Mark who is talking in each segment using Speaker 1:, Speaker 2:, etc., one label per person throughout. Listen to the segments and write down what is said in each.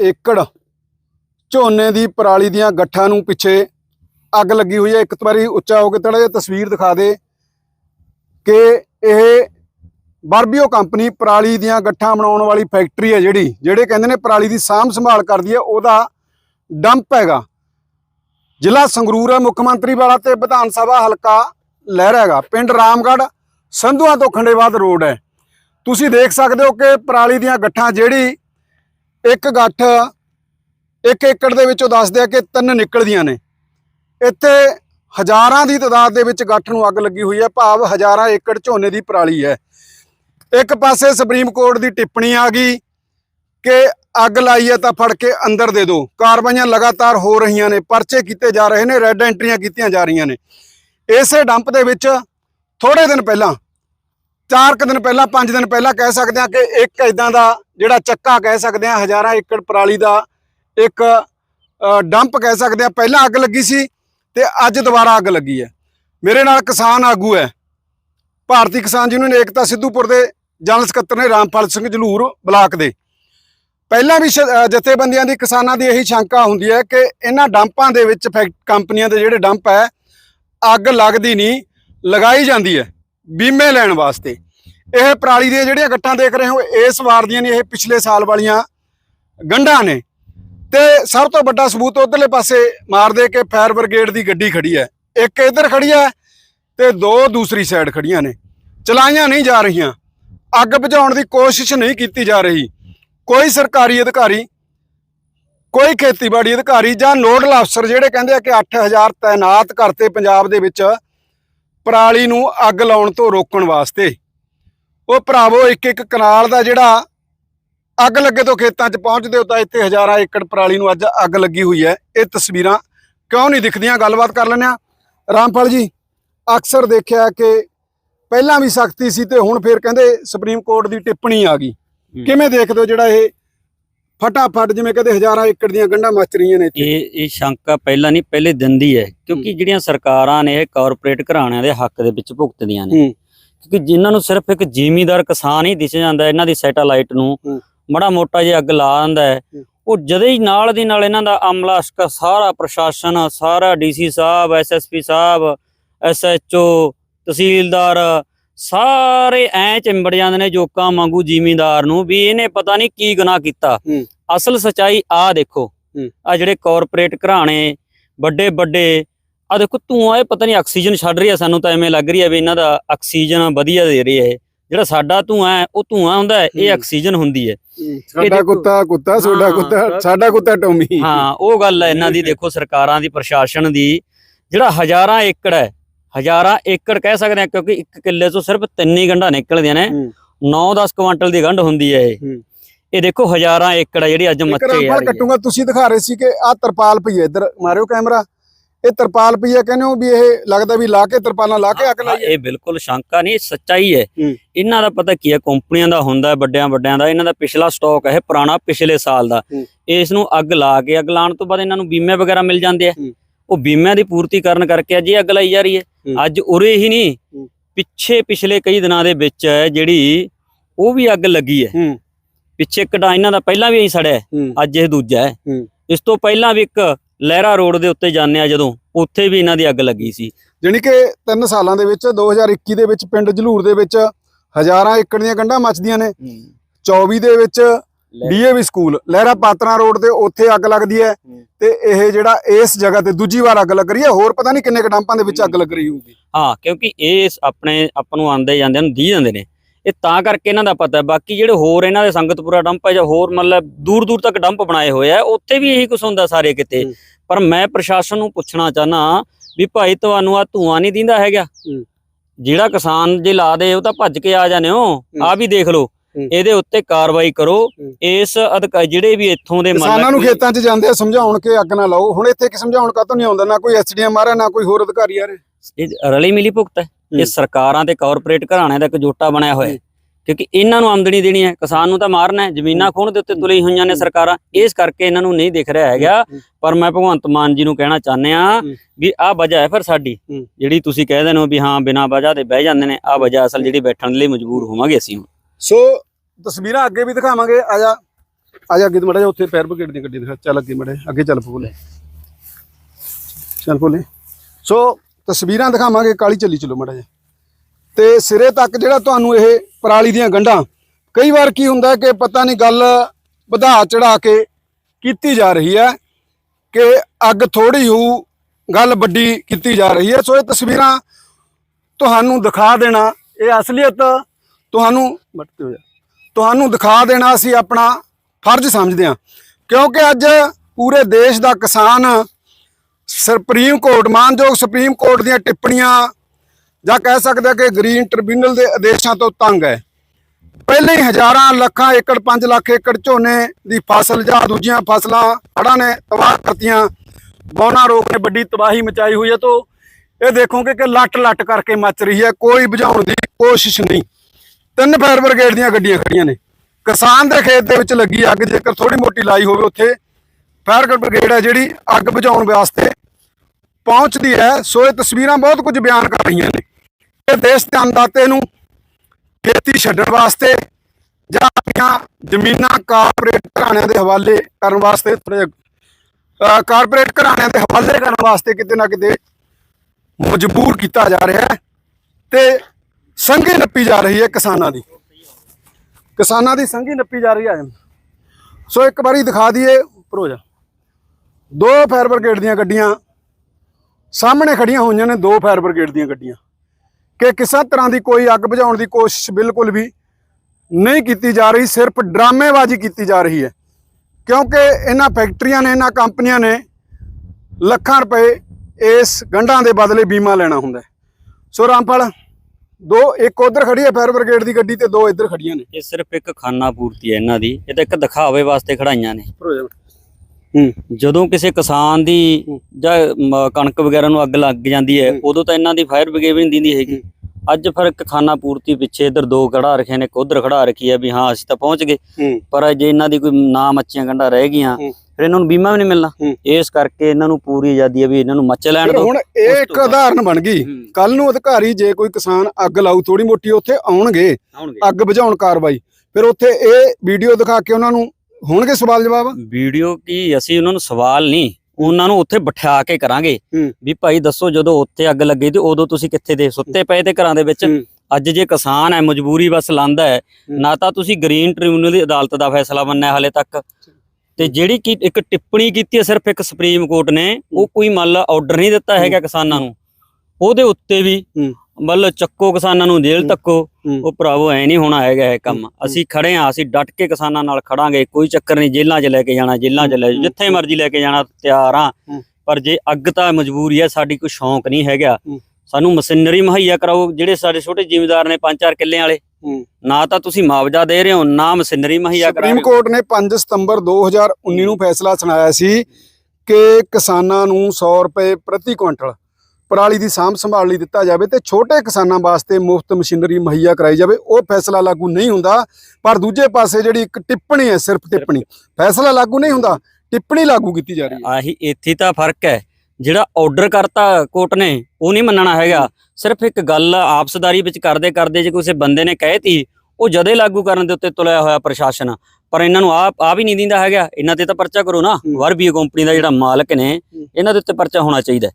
Speaker 1: ਏਕੜ ਝੋਨੇ ਦੀ ਪਰਾਲੀ ਦੀਆਂ ਗੱਠਾਂ ਨੂੰ ਪਿੱਛੇ ਅੱਗ ਲੱਗੀ ਹੋਈ ਹੈ। ਇੱਕ ਵਾਰੀ ਉੱਚਾ ਹੋ ਕੇ ਥੋੜਾ ਜਿਹਾ ਤਸਵੀਰ ਦਿਖਾ ਦੇ ਕਿ ਇਹ ਬਾਰਬੀਓ ਕੰਪਨੀ ਪਰਾਲੀ ਦੀਆਂ ਗੱਠਾਂ ਬਣਾਉਣ ਵਾਲੀ ਫੈਕਟਰੀ ਹੈ ਜਿਹੜੀ, ਜਿਹੜੇ ਕਹਿੰਦੇ ਨੇ ਪਰਾਲੀ ਦੀ ਸਾਂਭ ਸੰਭਾਲ ਕਰਦੀ ਹੈ, ਉਹਦਾ ਡੰਪ ਹੈਗਾ। ਜ਼ਿਲ੍ਹਾ ਸੰਗਰੂਰ ਹੈ, ਮੁੱਖ ਮੰਤਰੀ ਵਾਲਾ ਤੇ ਵਿਧਾਨ ਸਭਾ ਹਲਕਾ ਲਹਿਰਾ ਹੈਗਾ। ਪਿੰਡ ਰਾਮਗੜ੍ਹ, ਸੰਧੂਆਂ ਤੋਂ ਖੰਡੇਵਾਦ ਰੋਡ ਹੈ। ਤੁਸੀਂ ਦੇਖ ਸਕਦੇ ਹੋ ਕਿ ਪਰਾਲੀ ਦੀਆਂ ਗੱਠਾਂ ਜਿਹੜੀ ਇੱਕ ਗੱਠ, ਇੱਕ ਏਕੜ ਦੇ ਵਿੱਚੋਂ ਦੱਸਦੇ ਆ ਕਿ ਤਿੰਨ ਨਿਕਲਦੀਆਂ ਨੇ। ਇੱਥੇ ਹਜ਼ਾਰਾਂ ਦੀ ਤਾਦਾਦ ਦੇ ਵਿੱਚ ਗੱਠ ਨੂੰ ਅੱਗ ਲੱਗੀ ਹੋਈ ਹੈ, ਭਾਵ ਹਜ਼ਾਰਾਂ ਏਕੜ ਝੋਨੇ ਦੀ ਪਰਾਲੀ ਹੈ। ਇੱਕ ਪਾਸੇ ਸੁਪਰੀਮ ਕੋਰਟ ਦੀ ਟਿੱਪਣੀ ਆ ਗਈ ਕਿ ਅੱਗ ਲਾਈ ਹੈ ਤਾਂ ਫੜ ਕੇ ਅੰਦਰ ਦੇ ਦਿਓ। ਕਾਰਵਾਈਆਂ ਲਗਾਤਾਰ ਹੋ ਰਹੀਆਂ ਨੇ, ਪਰਚੇ ਕੀਤੇ ਜਾ ਰਹੇ ਨੇ, ਰੈੱਡ ਐਂਟਰੀਆਂ ਕੀਤੀਆਂ ਜਾ ਰਹੀਆਂ ਨੇ। ਇਸੇ ਡੰਪ ਦੇ ਵਿੱਚ ਥੋੜੇ ਦਿਨ ਪਹਿਲਾਂ, ਚਾਰ ਕੁ ਦਿਨ ਪਹਿਲਾਂ, ਪੰਜ ਦਿਨ ਪਹਿਲਾਂ ਕਹਿ ਸਕਦੇ ਹਾਂ ਕਿ ਇੱਕ ਇਦਾਂ ਦਾ ਜਿਹੜਾ ਚੱਕਾ ਕਹਿ ਸਕਦੇ ਹਾਂ, ਹਜ਼ਾਰਾਂ ਏਕੜ ਪਰਾਲੀ ਦਾ ਇੱਕ ਡੰਪ ਕਹਿ ਸਕਦੇ ਹਾਂ। ਪਹਿਲਾਂ ਅੱਗ ਲੱਗੀ ਸੀ ਤੇ ਅੱਜ ਦੁਬਾਰਾ ਅੱਗ ਲੱਗੀ ਹੈ। ਮੇਰੇ ਨਾਲ ਕਿਸਾਨ ਆਗੂ ਹੈ। ਭਾਰਤੀ ਕਿਸਾਨ ਯੂਨੀਅਨ ਏਕਤਾ ਸਿੱਧੂਪੁਰ ਦੇ ਜਨਰਲ ਸਕੱਤਰ ਨੇ ਰਾਮਪਾਲ ਸਿੰਘ ਜਲੂਰ ਬਲਾਕ ਦੇ। ਪਹਿਲਾਂ ਵੀ ਸ਼- ਜਥੇਬੰਦੀਆਂ ਦੀ ਕਿਸਾਨਾਂ ਦੀ ਇਹੀ ਸ਼ੰਕਾ ਹੁੰਦੀ ਹੈ ਕਿ ਇਹਨਾਂ ਡੰਪਾਂ ਦੇ ਵਿੱਚ ਫੈਕ- ਕੰਪਨੀਆਂ ਦੇ ਜਿਹੜੇ ਡੰਪ ਹੈ, ਅੱਗ ਲੱਗਦੀ ਨਹੀਂ, ਲਗਾਈ ਜਾਂਦੀ ਹੈ ਬੀਮੇ ਲੈਣ ਵਾਸਤੇ। ਇਹ ਪਰਾਲੀ ਦੀਆਂ ਜਿਹੜੀਆਂ ਗੱਟਾਂ ਦੇਖ ਰਹੇ ਹੋ ਇਸ ਵਾਰ ਦੀਆਂ ਨਹੀਂ ਇਹ ਪਿਛਲੇ ਸਾਲ ਵਾਲੀਆਂ ਗੰਢਾਂ ਨੇ। ਤੇ ਸਭ ਤੋਂ ਵੱਡਾ ਸਬੂਤ ਉਧਰਲੇ ਪਾਸੇ ਮਾਰ ਦੇ ਕੇ ਫਾਇਰ ਬ੍ਰਿਗੇਡ ਦੀ ਗੱਡੀ ਖੜੀ ਹੈ। ਇੱਕ ਇੱਧਰ ਖੜੀ ਹੈ ਤੇ ਦੋ ਦੂਸਰੀ ਸਾਈਡ ਖੜੀਆਂ ਨੇ। ਚਲਾਈਆਂ ਨਹੀਂ ਜਾ ਰਹੀਆਂ। ਅੱਗ ਬੁਝਾਉਣ ਦੀ ਕੋਸ਼ਿਸ਼ ਨਹੀਂ ਕੀਤੀ ਜਾ ਰਹੀ। ਕੋਈ ਸਰਕਾਰੀ ਅਧਿਕਾਰੀ, ਕੋਈ ਖੇਤੀਬਾੜੀ ਅਧਿਕਾਰੀ ਜਾਂ ਨੋਡਲ ਅਫਸਰ ਜਿਹੜੇ ਕਹਿੰਦੇ ਆ ਕਿ 8000 ਤਾਇਨਾਤ ਕਰਤੇ ਪੰਜਾਬ ਦੇ ਵਿੱਚ ਪਰਾਲੀ ਨੂੰ ਅੱਗ ਲਾਉਣ ਤੋਂ ਰੋਕਣ ਵਾਸਤੇ ਉਹ ਭਰਾਵੋ ਇੱਕ ਇੱਕ ਕਨਾਲ ਦਾ ਜਿਹੜਾ ਅੱਗ ਲੱਗੇ ਤੋਂ ਖੇਤਾਂ 'ਚ ਪਹੁੰਚਦੇ ਹੋ ਤਾਂ ਇੱਥੇ ਹਜ਼ਾਰਾਂ ਏਕੜ ਪਰਾਲੀ ਨੂੰ ਅੱਜ ਅੱਗ ਲੱਗੀ ਹੋਈ ਹੈ। ਇਹ ਤਸਵੀਰਾਂ ਕਿਉਂ ਨਹੀਂ ਦਿਖਦੀਆਂ? ਗੱਲਬਾਤ ਕਰ ਲੈਂਦੇ ਆ ਰਾਮਪਾਲ ਜੀ ਅਕਸਰ ਦੇਖਿਆ ਕਿ ਪਹਿਲਾਂ ਵੀ ਸਖਤੀ ਸੀ ਤੇ ਹੁਣ ਫੇਰ ਕਹਿੰਦੇ ਸੁਪਰੀਮ ਕੋਰਟ ਦੀ ਟਿੱਪਣੀ ਆ ਗਈ। ਕਿਵੇਂ ਦੇਖਦੇ ਹੋ ਜਿਹੜਾ ਇਹ ਫਟਾਫਟ ਜਿਵੇਂ ਕਹਿੰਦੇ ਹਜ਼ਾਰਾਂ ਏਕੜ ਦੀਆਂ ਗੰਢਾਂ ਮੱਚ ਰਹੀਆਂ ਨੇ ਇੱਥੇ?
Speaker 2: ਇਹ ਇਹ ਸ਼ੰਕਾ ਪਹਿਲਾਂ ਨਹੀਂ ਪਹਿਲੇ ਦਿਨ ਦੀ ਹੈ। ਕਿਉਂਕਿ ਜਿਹੜੀਆਂ ਸਰਕਾਰਾਂ ਨੇ ਇਹ ਕਾਰਪੋਰੇਟ ਘਰਾਣਿਆਂ ਦੇ ਹੱਕ ਦੇ ਵਿੱਚ ਭੁਗਤਦੀਆਂ ਨੇ। ਕਿਉਂਕਿ ਜਿਨ੍ਹਾਂ ਨੂੰ ਸਿਰਫ ਇੱਕ ਜ਼ਿਮੀਂਦਾਰ ਕਿਸਾਨ ਹੀ ਦਿਸ ਜਾਂਦਾ ਇਹਨਾਂ ਦੀ ਸੈਟੇਲਾਈਟ ਨੂੰ। ਮੜਾ ਮੋਟਾ ਜਿਹਾ ਅੱਗ ਲਾ ਦਿੰਦਾ ਹੈ। ਉਹ ਜਦੇ ਹੀ ਨਾਲ ਦੀ ਨਾਲ ਇਹਨਾਂ ਦਾ ਅਮਲਾ ਸਾਰਾ ਪ੍ਰਸ਼ਾਸਨ ਸਾਰਾ ਡੀਸੀ ਸਾਹਿਬ ਐਸਐਸਪੀ ਸਾਹਿਬ ਐਸਐਚਓ ਤਹਿਸੀਲਦਾਰ ਸਾਰੇ ਐ ਚਿੰਬੜ ਜਾਂਦੇ ਨੇ ਜੋਕਾਂ ਵਾਂਗੂ ਜ਼ਿਮੀਂਦਾਰ ਨੂੰ ਵੀ ਇਹਨੇ ਪਤਾ ਨਹੀਂ ਕੀ ਗੁਨਾਹ ਕੀਤਾ। ਅਸਲ ਸਚਾਈ ਆ ਦੇਖੋ। ਆ ਜਿਹੜੇ ਕਾਰਪੋਰੇਟ ਘਰਾਣੇ ਵੱਡੇ ਵੱਡੇ ਆ ਦੇਖੋ ਧੂਆਂ ਇਹ ਪਤਾ ਨਹੀਂ ਆਕਸੀਜਨ ਛੱਡ ਰਹੀ ਸਾਨੂੰ ਤਾਂ ਐਵੇਂ ਲੱਗ ਰਹੀ ਹੈ ਵੀ ਇਹਨਾਂ ਦਾ ਆਕਸੀਜਨ ਵਧੀਆ ਦੇ ਰਹੀ ਹੈ। ਜਿਹੜਾ ਸਾਡਾ ਧੂਆਂ ਹੈ ਉਹ ਧੂਆਂ ਹੁੰਦਾ ਹੈ ਇਹ। ਆਕਸੀਜਨ ਹੁੰਦੀ ਹੈ।
Speaker 1: ਸਾਡਾ ਕੁੱਤਾ ਕੁੱਤਾ
Speaker 2: ਹਾਂ,
Speaker 1: ਕੁੱਤਾ ਸਾਡਾ ਕੁੱਤਾ ਟੋਮੀ।
Speaker 2: ਹਾਂ ਉਹ ਗੱਲ ਹੈ ਇਹਨਾਂ ਦੀ ਦੇਖੋ ਸਰਕਾਰਾਂ ਦੀ ਪ੍ਰਸ਼ਾਸਨ ਦੀ। ਜਿਹੜਾ ਹਜ਼ਾਰਾਂ ਏਕੜ ਹੈ ਹਜ਼ਾਰਾਂ ਏਕੜ ਕਹਿ ਸਕਦੇ ਆ ਕਿਉਂਕਿ ਇੱਕ ਕਿੱਲੇ ਤੋਂ ਸਿਰਫ ਤਿੰਨ ਹੀ ਗੰਢਾਂ ਨਿਕਲਦੀਆਂ ਨੇ।
Speaker 1: ਹੂੰ।
Speaker 2: 9-10 ਕੁਆਂਟਲ ਦੀ ਗੰਢ ਹੁੰਦੀ ਹੈ ਇਹ। ਇਹ ਦੇਖੋ ਹਜ਼ਾਰਾਂ ਏਕੜ ਜਿਹੜੀ ਅੱਜ ਮੱਚੇ ਆ
Speaker 1: ਕੱਟੂਗਾ ਤੁਸੀਂ ਦਿਖਾ ਰਹੇ ਸੀ ਕਿ ਆਹ ਤਰਪਾਲ ਪਈ ਹੈ ਇੱਧਰ। ਮਾਰਿਓ ਕੈਮਰਾ। ਇਹ ਤਰਪਾਲ ਪਈ ਹੈ ਕਹਿੰਦੇ ਹੋ ਵੀ ਇਹ ਲੱਗਦਾ ਵੀ ਲਾ ਕੇ ਤਰਪਾਲਾਂ ਲਾ ਕੇ ਅੱਗ ਲਾਈ ਹੈ
Speaker 2: ਇਹ ਬਿਲਕੁਲ ਸ਼ੰਕਾ ਨਹੀਂ ਸੱਚਾਈ ਹੈ। ਇਹਨਾਂ ਦਾ ਪਤਾ ਕੀ ਹੈ ਕੰਪਨੀਆਂ ਦਾ ਹੁੰਦਾ ਵੱਡਿਆਂ ਵੱਡਿਆਂ ਦਾ ਇਹਨਾਂ ਦਾ ਪਿਛਲਾ ਸਟਾਕ ਹੈ ਪੁਰਾਣਾ ਪਿਛਲੇ ਸਾਲ ਦਾ। ਇਸ ਨੂੰ ਅੱਗ ਲਾ ਕੇ ਅੱਗ ਲਾਉਣ ਤੋਂ ਬਾਅਦ ਇਹਨਾਂ ਨੂੰ ਬੀਮੇ ਵਗੈਰਾ ਮਿਲ ਜਾਂਦੇ ਆ। ਉਹ ਬੀਮਿਆਂ ਦੀ ਪੂਰਤੀ ਕਰਨ ਕਰਕੇ ਅੱਜ ਇਹ ਅੱਗ ਲਾਈ ਜਾ ਰਹੀ ਹੈ। ਅੱਜ ਉਰੇ ਹੀ ਨਹੀਂ। ਪਿੱਛੇ ਪਿਛਲੇ ਕਈ ਦਿਨਾਂ ਦੇ ਵਿੱਚ ਜਿਹੜੀ ਉਹ ਵੀ ਅੱਗ ਲੱਗੀ ਹੈ ਪਿੱਛੇ ਕਡਾ ਇਹਨਾਂ ਦਾ ਪਹਿਲਾਂ ਵੀ ਇਹੀ ਸੜਿਆ ਅੱਜ ਇਹ ਦੂਜਾ ਹੂੰ। ਇਸ ਤੋਂ ਪਹਿਲਾਂ ਵੀ ਇੱਕ ਲਹਿਰਾ ਰੋਡ ਦੇ ਉੱਤੇ ਜਾਂਦੇ ਆ ਜਦੋਂ ਉੱਥੇ ਵੀ ਇਹਨਾਂ ਦੀ ਅੱਗ ਲੱਗੀ ਸੀ।
Speaker 1: ਜਾਣੀ ਕਿ 3 ਸਾਲਾਂ ਦੇ ਵਿੱਚ 2021 ਦੇ ਵਿੱਚ ਪਿੰਡ ਜਲੂਰ ਦੇ ਵਿੱਚ ਹਜ਼ਾਰਾਂ ਏਕੜ ਦੀਆਂ ਗੰਢਾਂ ਮੱਚਦੀਆਂ ਨੇ। 24 ਦੇ ਵਿੱਚ DAV school Lehra Patra road ਤੇ ਉੱਥੇ ਅੱਗ ਲੱਗਦੀ ਹੈ। ਤੇ ਇਹ ਜਿਹੜਾ ਇਸ ਜਗ੍ਹਾ ਤੇ ਦੂਜੀ ਵਾਰ ਅੱਗ ਲੱਗ ਰਹੀ ਹੈ ਹੋਰ ਪਤਾ ਨਹੀਂ ਕਿੰਨੇ ਕੁ ਡੰਪਾਂ ਦੇ ਵਿੱਚ ਅੱਗ ਲੱਗ ਰਹੀ ਹੋਊਗੀ।
Speaker 2: ਹਾਂ ਕਿਉਂਕਿ ਇਹ ਆਪਣੇ ਆਪ ਨੂੰ ਆਂਦੇ ਜਾਂਦੇ ਨੂੰ ਦੀ ਜਾਂਦੇ ਨੇ। ਇਹ ਤਾਂ ਕਰਕੇ ਇਹਨਾਂ ਦਾ ਪਤਾ ਹੈ ਬਾਕੀ ਜਿਹੜੇ ਹੋਰ ਇਹਨਾਂ ਦੇ ਸੰਗਤਪੁਰਾ ਡੰਪ ਹੈ ਜਾਂ ਹੋਰ ਮਤਲਬ ਦੂਰ ਦੂਰ ਤੱਕ ਡੰਪ ਬਣਾਏ ਹੋਏ ਆ ਉੱਥੇ ਵੀ ਇਹੀ ਕੁਝ ਹੁੰਦਾ ਸਾਰੇ ਕਿਤੇ। ਪਰ ਮੈਂ ਪ੍ਰਸ਼ਾਸਨ ਨੂੰ ਪੁੱਛਣਾ ਚਾਹਨਾ ਵੀ ਭਾਈ ਤੁਹਾਨੂੰ ਆ ਧੂਆਂ ਨਹੀਂ ਦਿੰਦਾ ਹੈਗਾ। ਜਿਹੜਾ ਕਿਸਾਨ ਜੇ ਲਾ ਦੇ ਉਹ ਤਾਂ ਭੱਜ ਕੇ ਆ ਜਾਣੇ ਹੋ ਆ ਵੀ ਦੇਖ ਲਓ। ਇਹਦੇ ਉੱਤੇ ਕਾਰਵਾਈ ਕਰੋ। ਇਸ ਜਿਹੜੇ ਵੀ ਇੱਥੋਂ ਦੇ
Speaker 1: ਕਿਸਾਨਾਂ ਨੂੰ ਖੇਤਾਂ 'ਚ ਜਾਂਦੇ ਆ ਸਮਝਾਉਣ ਕਿ ਅੱਗ ਨਾ ਲਾਓ ਹੁਣ ਇੱਥੇ ਕਿ ਸਮਝਾਉਣ ਕਾਤੋਂ ਨਹੀਂ ਆਉਂਦਾ ਨਾ ਕੋਈ ਐਸਡੀਐਮ ਆ ਰਿਹਾ ਨਾ ਕੋਈ ਹੋਰ ਅਧਿਕਾਰੀ ਆ ਰਿਹਾ
Speaker 2: ਇਹ ਰਲੀ ਮਿਲੀ ਭੁਗਤ ਹੂੰ। ਇਹ ਸਰਕਾਰਾਂ ਤੇ ਕਾਰਪੋਰੇਟ ਘਰਾਣਿਆਂ ਦਾ ਇੱਕ ਜੋਟਾ ਬਣਿਆ ਹੋਇਆ ਹੈ। ਕਿਉਂਕਿ ਇਹਨਾਂ ਨੂੰ ਆਮਦਨੀ ਦੇਣੀ ਹੈ ਕਿਸਾਨ ਨੂੰ ਤਾਂ ਮਾਰਨਾ ਹੈ ਜ਼ਮੀਨਾਂ ਖੋਣ ਦੇ ਉੱਤੇ ਤੁਲੀ ਹੋਈਆਂ ਨੇ ਸਰਕਾਰਾਂ। ਇਸ ਕਰਕੇ ਇਹਨਾਂ ਨੂੰ ਨਹੀਂ ਦਿਖ ਰਿਹਾ ਹੈਗਾ। ਪਰ ਮੈਂ ਭਗਵੰਤ ਮਾਨ ਜੀ ਨੂੰ ਕਹਿਣਾ ਚਾਹੁੰਦੇ ਆ। ਵੀ ਆਹ ਵਜ੍ਹਾ ਹੈ ਫਿਰ ਸਾਡੀ। ਜਿਹੜੀ ਤੁਸੀਂ ਕਹਿੰਦੇ ਹੋ ਵੀ ਹਾਂ ਬਿਨਾਂ ਵਜ੍ਹਾ ਦੇ ਬਹਿ ਜਾਂਦੇ ਨੇ ਆਹ ਵਜ੍ਹਾ ਅਸਲ ਜਿਹੜੀ ਬੈਠਣ ਲਈ ਮਜਬੂਰ ਹੋਵਾਂਗੇ ਅਸੀਂ ਹੁਣ।
Speaker 1: ਸੋ ਤਸਵੀਰਾਂ ਅੱਗੇ ਵੀ ਦਿਖਾਵਾਂਗੇ। ਆ ਜਾ ਆ ਜਾ ਅੱਗੇ ਮੜਾ ਜਾ ਉੱਥੇ ਫਾਇਰ ਬ੍ਰਿਗੇਡ ਦੀ ਗੱਡੀ ਦਿਖਾ। ਚੱਲ ਅੱਗੇ ਮੜੇ ਅੱਗੇ ਚੱਲ ਪੋਲੇ। ਚੱਲ ਪੋਲੇ। ਸੋ ਤਸਵੀਰਾਂ ਦਿਖਾਵਾਂਗੇ, ਕਾਲੀ ਚੱਲੀ ਚਲੋ ਮੜਾ ਜਾ ਤੇ ਸਿਰੇ ਤੱਕ ਜਿਹੜਾ ਤੁਹਾਨੂੰ ਇਹ ਪਰਾਲੀ ਦੀਆਂ ਗੰਢਾਂ, ਕਈ ਵਾਰ ਕੀ ਹੁੰਦਾ ਕਿ ਪਤਾ ਨਹੀਂ ਗੱਲ ਵਧਾ ਚੜਾ ਕੇ ਕੀਤੀ ਜਾ ਰਹੀ ਹੈ ਕਿ ਅੱਗ ਥੋੜੀ ਹੋਊ, ਗੱਲ ਵੱਡੀ ਕੀਤੀ ਜਾ ਰਹੀ ਹੈ। ਸੋ ਇਹ ਤਸਵੀਰਾਂ ਤੁਹਾਨੂੰ ਦਿਖਾ ਦੇਣਾ, ਇਹ ਅਸਲੀਅਤ ਤੁਹਾਨੂੰ ਤੁਹਾਨੂੰ ਦਿਖਾ ਦੇਣਾ ਅਸੀਂ ਆਪਣਾ ਫਰਜ਼ ਸਮਝਦੇ ਹਾਂ, ਕਿਉਂਕਿ ਅੱਜ ਪੂਰੇ ਦੇਸ਼ ਦਾ ਕਿਸਾਨ ਸੁਪਰੀਮ ਕੋਰਟ, ਮਾਨਯੋਗ ਸੁਪਰੀਮ ਕੋਰਟ ਦੀਆਂ ਟਿੱਪਣੀਆਂ ਜਾਂ ਕਹਿ ਸਕਦੇ ਹਾਂ ਕਿ ਗ੍ਰੀਨ ਟ੍ਰਿਬਿਊਨਲ ਦੇ ਆਦੇਸ਼ਾਂ ਤੋਂ ਤੰਗ ਹੈ। ਪਹਿਲੇ ਹੀ ਹਜ਼ਾਰਾਂ ਲੱਖਾਂ ਏਕੜ 5 ਲੱਖ ਏਕੜ ਝੋਨੇ ਦੀ ਫਸਲ ਜਾਂ ਦੂਜੀਆਂ ਫਸਲਾਂ ਹੜ੍ਹਾਂ ਨੇ ਤਬਾਹ ਕਰਤੀਆਂ। ਬੌਨਾ ਰੋਗ ਨੇ ਵੱਡੀ ਤਬਾਹੀ ਮਚਾਈ ਹੋਈ ਹੈ ਤੋਂ ਇਹ ਦੇਖੋਗੇ ਕਿ ਲੱਟ ਲੱਟ ਕਰਕੇ ਮੱਚ ਰਹੀ ਹੈ, ਕੋਈ ਬੁਝਾਉਣ ਦੀ ਕੋਸ਼ਿਸ਼ ਨਹੀਂ। ਤਿੰਨ ਫਾਇਰ ਬ੍ਰਿਗੇਡ ਦੀਆਂ ਗੱਡੀਆਂ ਖੜੀਆਂ ਨੇ। ਕਿਸਾਨ ਦੇ ਖੇਤ ਦੇ ਵਿੱਚ ਲੱਗੀ ਅੱਗ, ਜੇਕਰ ਥੋੜੀ ਮੋਟੀ ਲਾਈ ਹੋਵੇ ਉੱਥੇ ਫਾਇਰ ਬ੍ਰਿਗੇਡ ਹੈ ਜਿਹੜੀ ਅੱਗ ਬੁਝਾਉਣ ਵਾਸਤੇ ਪਹੁੰਚਦੀ ਹੈ। ਸੋ ਇਹ ਤਸਵੀਰਾਂ ਬਹੁਤ ਕੁਝ ਬਿਆਨ ਕਰ ਰਹੀਆਂ ਨੇ। ਇਹ ਦੇਸ਼ ਦੇ ਅੰਦਾਤੇ ਨੂੰ ਖੇਤੀ ਛੱਡਣ ਵਾਸਤੇ ਜਾਂ ਆਪਣੀਆਂ ਜ਼ਮੀਨਾਂ ਕਾਰਪੋਰੇਟ ਘਰਾਣਿਆਂ ਦੇ ਹਵਾਲੇ ਕਰਨ ਵਾਸਤੇ ਥੋੜ੍ਹਾ ਕਾਰਪੋਰੇਟ ਘਰਾਣਿਆਂ ਦੇ ਹਵਾਲੇ ਕਰਨ ਵਾਸਤੇ ਕਿਤੇ ਨਾ ਕਿਤੇ ਮਜਬੂਰ ਕੀਤਾ ਜਾ ਰਿਹਾ ਹੈ ਤੇ ਸੰਘੀ ਨੱਪੀ ਜਾ ਰਹੀ ਹੈ ਕਿਸਾਨਾਂ ਦੀ। ਕਿਸਾਨਾਂ ਦੀ ਸੰਘੀ ਨੱਪੀ ਜਾ ਰਹੀ ਹੈ। ਸੋ ਇੱਕ ਵਾਰੀ ਦਿਖਾ ਦਈਏ, ਉੱਪਰ ਦੋ ਫਾਇਰ ਬ੍ਰਿਗੇਡ ਦੀਆਂ ਗੱਡੀਆਂ ਸਾਹਮਣੇ ਖੜੀਆਂ ਹੋਈਆਂ ਨੇ ਦੋ ਫਾਇਰ ਬ੍ਰਿਗੇਡ ਦੀਆਂ ਗੱਡੀਆਂ। ਕਿ ਕਿਸੇ ਤਰ੍ਹਾਂ ਦੀ ਕੋਈ ਅੱਗ ਬੁਝਾਉਣ ਦੀ ਕੋਸ਼ਿਸ਼ ਬਿਲਕੁਲ ਵੀ ਨਹੀਂ ਕੀਤੀ ਜਾ ਰਹੀ ਸਿਰਫ ਡਰਾਮੇਬਾਜ਼ੀ ਕੀਤੀ ਜਾ ਰਹੀ ਹੈ। ਕਿਉਂਕਿ ਇਹਨਾਂ ਫੈਕਟਰੀਆਂ ਨੇ ਇਹਨਾਂ ਕੰਪਨੀਆਂ ਨੇ ਲੱਖਾਂ ਰੁਪਏ ਇਸ ਗੰਢਾਂ ਦੇ ਬਦਲੇ ਬੀਮਾ ਲੈਣਾ ਹੁੰਦਾ। ਸੋ ਰਾਮਪਾਲ ਦੋ ਇੱਕ ਉਧਰ ਖੜੀ ਹੈ ਫਾਇਰ ਬ੍ਰਿਗੇਡ ਦੀ ਗੱਡੀ ਤੇ ਦੋ ਇੱਧਰ ਖੜੀਆਂ ਨੇ।
Speaker 2: ਇਹ ਸਿਰਫ ਇੱਕ ਖਾਨਾ ਪੂਰਤੀ ਹੈ ਇਹਨਾਂ ਦੀ ਇਹ ਤਾਂ ਇੱਕ ਦਿਖਾਵੇ ਵਾਸਤੇ ਖੜਾਈਆਂ ਨੇ। ਜਦੋਂ ਕਿਸੇ ਕਿਸਾਨ ਦੀ ਜਾਂ ਮ- ਕਣਕ ਵਗੈਰਾ ਨੂੰ ਅੱਗ ਲੱਗ ਜਾਂਦੀ ਹੈ ਉਦੋਂ ਤਾਂ ਇਹਨਾਂ ਦੀ ਫਾਇਰ ਬ੍ਰਿਗੇਡ ਵੀ ਨਹੀਂ ਦਿੰਦੀ ਹੈਗੀ। ਅੱਜ ਫਿਰ ਖਾਨਾ ਪੂਰਤੀ ਪਿੱਛੇ ਇਧਰ ਦੋ ਖੜਾ ਰੱਖੇ ਨੇ ਉਧਰ ਖੜਾ ਰੱਖੀ ਹੈ ਵੀ ਹਾਂ ਅਸੀਂ ਤਾਂ ਪਹੁੰਚ ਗਏ।
Speaker 1: ਹੂੰ।
Speaker 2: ਪਰ ਜੇ ਇਹਨਾਂ ਦੀ ਕੋਈ ਨਾ ਮੱਛੀਆਂ ਗੰਢਾਂ ਰਹਿ ਗਈਆਂ
Speaker 1: ਹੂੰ।
Speaker 2: ਫਿਰ ਇਹਨਾਂ ਨੂੰ ਬੀਮਾ ਵੀ ਨਹੀਂ ਮਿਲਣਾ।
Speaker 1: ਹੂੰ।
Speaker 2: ਇਸ ਕਰਕੇ ਇਹਨਾਂ ਨੂੰ ਪੂਰੀ ਆਜ਼ਾਦੀ ਹੈ ਵੀ ਇਹਨਾਂ ਨੂੰ ਮੱਚ ਲੈਣ
Speaker 1: ਫਿਰ
Speaker 2: ਦਿਓ।
Speaker 1: ਹੁਣ ਇਹ ਇੱਕ ਉਦਾਹਰਨ ਬਣ ਗਈ।
Speaker 2: ਹੂੰ।
Speaker 1: ਕੱਲ ਨੂੰ ਅਧਿਕਾਰੀ ਜੇ ਕੋਈ ਕਿਸਾਨ ਅੱਗ ਲਾਊ ਥੋੜੀ ਮੋਟੀ ਉੱਥੇ ਆਉਣਗੇ।
Speaker 2: ਆਉਣਗੇ।
Speaker 1: ਅੱਗ ਬੁਝਾਉਣ ਕਾਰਵਾਈ। ਫਿਰ ਉੱਥੇ ਇਹ ਵੀਡੀਓ ਦਿਖਾ ਕੇ ਉਹਨਾਂ ਨੂੰ ਹੋਣਗੇ ਸਵਾਲ ਜਵਾਬ?
Speaker 2: ਵੀਡੀਓ ਕੀ ਅਸੀਂ ਉਹਨਾਂ ਨੂੰ ਸਵਾਲ ਨਹੀਂ ਉਹਨਾਂ ਨੂੰ ਉੱਥੇ ਬਿਠਾ ਕੇ ਕਰਾਂਗੇ। ਵੀ ਭਾਈ ਦੱਸੋ ਜਦੋਂ ਉੱਥੇ ਅੱਗ ਲੱਗੀ ਤੇ ਉਦੋਂ ਤੁਸੀਂ ਕਿੱਥੇ ਦੇ? ਸੁੱਤੇ ਪਏ ਤੇ ਘਰਾਂ ਦੇ ਵਿੱਚ। ਅੱਜ ਜੇ ਕਿਸਾਨ ਹੈ ਮਜਬੂਰੀ ਬਸ ਲਾਂਦਾ ਹੈ। ਨਾ ਤਾਂ ਤੁਸੀਂ ਗ੍ਰੀਨ ਟ੍ਰਿਬਿਊਨਲ ਦੀ ਅਦਾਲਤ ਦਾ ਫੈਸਲਾ ਮੰਨਿਆ ਹਾਲੇ ਤੱਕ। ਤੇ ਜਿਹੜੀ ਕੀ ਇੱਕ ਟਿੱਪਣੀ ਕੀਤੀ ਹੈ ਸਿਰਫ ਇੱਕ ਸੁਪਰੀਮ ਕੋਰਟ ਨੇ ਉਹ ਕੋਈ ਮੰਨ ਲਾ ਆਰਡਰ ਨਹੀਂ ਦਿੱਤਾ ਹੈਗਾ ਕਿਸਾਨਾਂ ਨੂੰ। ਉਹਦੇ ਉੱਤੇ ਵੀ। ਮਤਲਬ ਚੱਕੋ ਕਿਸਾਨਾਂ ਨੂੰ ਜੇਲ੍ਹ। ਤੱਕੋ। ਉਹ ਭਰਾਵੋ ਐ ਨਹੀਂ ਹੋਣਾ ਹੈਗਾ ਇਹ ਕੰਮ। ਅਸੀਂ ਖੜੇ ਆ ਅਸੀਂ ਡਟ ਕੇ ਕਿਸਾਨਾਂ ਨਾਲ ਖੜਾਂਗੇ ਕੋਈ ਚੱਕਰ ਨਹੀਂ ਜੇਲ੍ਹਾਂ 'ਚ ਲੈ ਕੇ ਜਾਣਾ ਜੇਲ੍ਹਾਂ 'ਚ ਲੈ। ਜਿੱਥੇ ਮਰਜ਼ੀ ਲੈ ਕੇ ਜਾਣਾ ਤਿਆਰ ਆ। ਪਰ ਜੇ ਅੱਗ ਤਾਂ ਮਜਬੂਰੀ ਹੈ ਸਾਡੀ ਕੋਈ ਸ਼ੌਂਕ ਨਹੀਂ ਹੈਗਾ। ਸਾਨੂੰ ਮਸ਼ੀਨਰੀ ਮੁਹੱਈਆ ਕਰਾਓ ਜਿਹੜੇ ਸਾਡੇ ਛੋਟੇ ਜ਼ਿਮੀਂਦਾਰ ਨੇ ਪੰਜ ਚਾਰ ਕਿੱਲਿਆਂ ਵਾਲੇ। ਨਾ ਤਾਂ ਤੁਸੀਂ ਮੁਆਵਜ਼ਾ ਦੇ ਰਹੇ ਹੋ ਨਾ ਮਸ਼ੀਨਰੀ ਮੁਹੱਈਆ ਕਰਾ ਰਹੇ
Speaker 1: ਸੁਪਰੀਮ
Speaker 2: ਹੋ
Speaker 1: ਕੋਰਟ ਨੇ 5 ਸਤੰਬਰ 2019 ਨੂੰ ਫੈਸਲਾ ਸੁਣਾਇਆ ਸੀ ਕਿ ਕਿਸਾਨਾਂ ਨੂੰ 100 ਰੁਪਏ ਪ੍ਰਤੀ ਕੁਇੰਟਲ ਪਰਾਲੀ ਦੀ ਸਾਂਭ ਸੰਭਾਲ ਲਈ ਦਿੱਤਾ ਜਾਵੇ ਤੇ ਛੋਟੇ ਕਿਸਾਨਾਂ ਵਾਸਤੇ ਮੁਫਤ ਮਸ਼ੀਨਰੀ ਮੁਹੱਈਆ ਕਰਾਈ ਜਾਵੇ ਉਹ ਫੈਸਲਾ ਲਾਗੂ ਨਹੀਂ ਹੁੰਦਾ ਪਰ ਦੂਜੇ ਪਾਸੇ ਜਿਹੜੀ ਇੱਕ ਟਿੱਪਣੀ ਹੈ ਸਿਰਫ ਟਿੱਪਣੀ ਫੈਸਲਾ ਲਾਗੂ ਨਹੀਂ ਹੁੰਦਾ ਟਿੱਪਣੀ ਲਾਗੂ ਕੀਤੀ ਜਾ ਰਹੀ ਹੈ।
Speaker 2: ਆਹੀ ਇੱਥੇ ਤਾਂ ਫ਼ਰਕ ਹੈ ਜਿਹੜਾ ਆਰਡਰ ਕਰਤਾ ਕੋਰਟ ਨੇ ਉਹ ਨਹੀਂ ਮੰਨਣਾ ਹੈਗਾ। ਸਿਰਫ ਇੱਕ ਗੱਲ ਆਪਸਦਾਰੀ ਵਿੱਚ ਕਰਦੇ ਕਰਦੇ ਜੇ ਕਿਸੇ ਬੰਦੇ ਨੇ ਕਹਿਤੀ ਉਹ ਜਦੇ ਲਾਗੂ ਕਰਨ ਦੇ ਉੱਤੇ ਤੁਲਿਆ ਹੋਇਆ ਪ੍ਰਸ਼ਾਸਨ ਪਰ ਇਹਨਾਂ ਨੂੰ ਆ ਆ ਵੀ ਨਹੀਂ ਦਿੰਦਾ ਹੈਗਾ ਇਹਨਾਂ ਤੇ ਤਾਂ ਪਰਚਾ ਕਰੋ ਨਾ
Speaker 1: ਹੂੰ।
Speaker 2: ਵਰਬੀ ਕੰਪਨੀ ਦਾ ਜਿਹੜਾ ਮਾਲਕ ਨੇ। ਇਹਨਾਂ ਦੇ ਉੱਤੇ ਪਰਚਾ ਹੋਣਾ ਚਾਹੀਦਾ।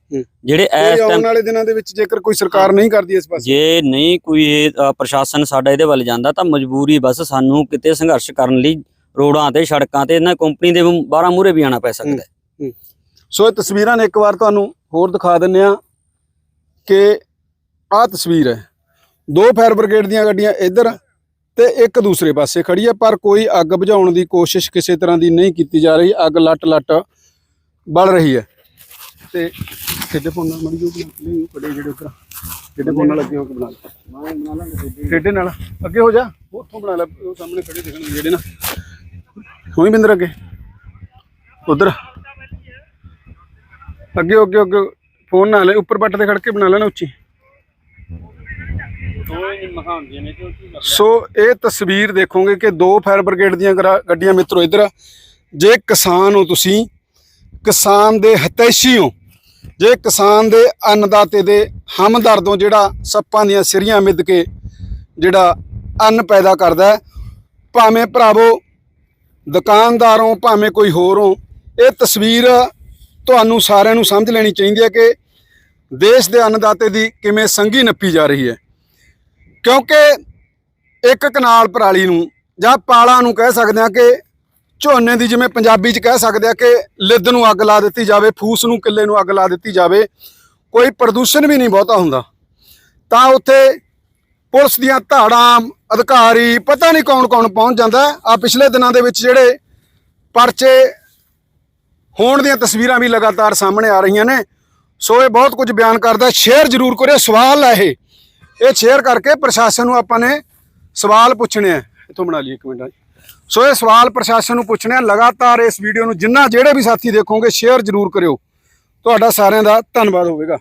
Speaker 2: ਜਿਹੜੇ ਇਸ
Speaker 1: ਆਉਣ
Speaker 2: ਟਾਈਮ
Speaker 1: ਵਾਲੇ ਦਿਨਾਂ ਦੇ ਵਿੱਚ ਜੇਕਰ ਕੋਈ ਸਰਕਾਰ ਨਹੀਂ ਕਰਦੀ ਇਸ ਪਾਸੇ
Speaker 2: ਜੇ ਨਹੀਂ ਕੋਈ ਪ੍ਰਸ਼ਾਸਨ ਸਾਡਾ ਇਹਦੇ ਵੱਲ ਜਾਂਦਾ ਤਾਂ ਮਜਬੂਰੀ ਬਸ ਸਾਨੂੰ ਕਿਤੇ ਸੰਘਰਸ਼ ਕਰਨ ਲਈ ਰੋਡਾਂ ਤੇ ਸੜਕਾਂ ਤੇ ਇਹਨਾਂ ਕੰਪਨੀ ਦੇ ਬਾਹਰਾਂ ਮੂਹਰੇ ਵੀ ਆਣਾ ਪੈ ਸਕਦਾ।
Speaker 1: ਸੋ ਇਹ ਤਸਵੀਰਾਂ ਨੇ ਇੱਕ ਵਾਰ ਤੁਹਾਨੂੰ ਹੋਰ ਦਿਖਾ ਦਿੰਨੇ ਆ ਕਿ ਆਹ ਤਸਵੀਰ ਹੈ ਦੋ ਫਾਇਰ ਬ੍ਰਿਗੇਡ ਦੀਆਂ ਗੱਡੀਆਂ ਇੱਧਰ ਤੇ ਇੱਕ ਦੂਸਰੇ ਪਾਸੇ ਖੜੀ ਹੈ ਪਰ ਕੋਈ ਅੱਗ ਬੁਝਾਉਣ ਦੀ ਕੋਸ਼ਿਸ਼ ਕਿਸੇ ਤਰ੍ਹਾਂ ਦੀ ਨਹੀਂ ਕੀਤੀ ਜਾ ਰਹੀ। ਅੱਗ ਲੱਟ ਲੱਟ ਬਲ ਰਹੀ ਹੈ। ਤੇ ਕਿੱਡੇ ਫੋਨ ਨਾਲ ਮੜੀ ਜੋ ਬਣਾ ਲੈ ਜਿਹੜੇ ਉੱਧਰ ਕਿੱਡੇ ਫੋਨ ਨਾਲ ਲੱਗੇ ਹੋ ਕੇ ਬਣਾ ਲੈ ਬਣਾ ਲਾਂਗੇ ਕਿੱਡੇ ਨਾਲ ਅੱਗੇ ਹੋ ਜਾ, ਉੱਥੋਂ ਬਣਾ ਲੈ, ਉਹ ਸਾਹਮਣੇ ਖੜੇ ਦਿਖਣਗੇ ਜਿਹੜੇ ਨਾ। ਹੋਈ ਬਿੰਦਰ ਅੱਗੇ? ਉਧਰ। ਅੱਗੇ ਅੱਗੇ ਅੱਗੇ ਫੋਨ ਨਾਲ ਲੈ, ਉੱਪਰ ਬੱਟ ਤੇ ਖੜ ਕੇ ਬਣਾ ਲੈਣਾ ਉੱਚੀ। ਸੋ ਇਹ ਤਸਵੀਰ ਦੇਖੋਗੇ ਕਿ ਦੋ ਫਾਇਰ ਬ੍ਰਿਗੇਡ ਦੀਆਂ ਗਰਾ- ਗੱਡੀਆਂ ਮਿੱਤਰੋ ਇੱਧਰ। ਜੇ ਕਿਸਾਨ ਹੋ ਤੁਸੀਂ, ਕਿਸਾਨ ਦੇ ਹਤੈਸ਼ੀ ਹੋ, ਜੇ ਕਿਸਾਨ ਦੇ ਅੰਨਦਾਤੇ ਦੇ ਹਮਦਰਦੋਂ ਜਿਹੜਾ ਸੱਪਾਂ ਦੀਆਂ ਸਿਰੀਆਂ ਮਿੱਧ ਕੇ ਜਿਹੜਾ ਅੰਨ ਪੈਦਾ ਕਰਦਾ ਭਾਵੇਂ ਭਰਾਵੋ ਦੁਕਾਨਦਾਰੋਂ ਭਾਵੇਂ ਕੋਈ ਹੋਰ ਹੋ, ਇਹ ਤਸਵੀਰ ਤੁਹਾਨੂੰ ਸਾਰਿਆਂ ਨੂੰ ਸਮਝ ਲੈਣੀ ਚਾਹੀਦੀ ਹੈ ਕਿ ਦੇਸ਼ ਦੇ ਅੰਨਦਾਤੇ ਦੀ ਕਿਵੇਂ ਸੰਗੀ ਨੱਪੀ ਜਾ ਰਹੀ ਹੈ। ਕਿਉਂਕਿ ਇੱਕ ਕਨਾਲ ਪਰਾਲੀ ਨੂੰ ਜਾਂ ਪਾਲਾ ਨੂੰ ਕਹਿ ਸਕਦੇ ਹਾਂ ਕਿ ਝੋਨੇ ਦੀ ਜਿਵੇਂ ਪੰਜਾਬੀ ਚ ਕਹਿ ਸਕਦੇ ਆ ਕਿ ਲਿੱਦ ਨੂੰ ਅੱਗ ਲਾ ਦਿੱਤੀ ਜਾਵੇ, ਫੂਸ ਨੂੰ ਕਿੱਲੇ ਨੂੰ ਅੱਗ ਲਾ ਦਿੱਤੀ ਜਾਵੇ, ਕੋਈ ਪ੍ਰਦੂਸ਼ਣ ਵੀ ਨਹੀਂ ਬਹੁਤਾ ਹੁੰਦਾ। ਤਾਂ ਉੱਥੇ ਪੁਲਿਸ ਦੀਆਂ ਧਾੜਾਂ, ਅਧਿਕਾਰੀ, ਪਤਾ ਨਹੀਂ ਕੌਣ ਕੌਣ ਪਹੁੰਚ ਜਾਂਦਾ ਆ ਪਿਛਲੇ ਦਿਨਾਂ ਦੇ ਵਿੱਚ ਜਿਹੜੇ ਪਰਚੇ ਹੋਣ ਦੀਆਂ ਤਸਵੀਰਾਂ ਵੀ ਲਗਾਤਾਰ ਸਾਹਮਣੇ ਆ ਰਹੀਆਂ ਨੇ। ਸੋ ਇਹ ਬਹੁਤ ਕੁਝ ਬਿਆਨ ਕਰਦਾ ਸ਼ੇਅਰ ਜ਼ਰੂਰ ਕਰਿਓ, ਸਵਾਲ ਹੈ ਇਹ। ਇਹ ਸ਼ੇਅਰ ਕਰਕੇ ਪ੍ਰਸ਼ਾਸਨ ਨੂੰ ਆਪਾਂ ਨੇ ਸਵਾਲ ਪੁੱਛਣੇ ਆ। ਇਥੋਂ ਬਣਾ ਲਈ ਇੱਕ ਮਿੰਟ ਆ ਸੋ ਇਹ ਸਵਾਲ ਪ੍ਰਸ਼ਾਸਨ ਨੂੰ ਪੁੱਛਣੇ ਆ। ਲਗਾਤਾਰ ਇਸ ਵੀਡੀਓ ਨੂੰ ਜਿੰਨਾ ਜਿਹੜੇ ਵੀ ਸਾਥੀ ਦੇਖੋਗੇ ਸ਼ੇਅਰ ਜ਼ਰੂਰ ਕਰਿਓ। ਤੁਹਾਡਾ ਸਾਰਿਆਂ ਦਾ ਧੰਨਵਾਦ ਹੋਵੇਗਾ।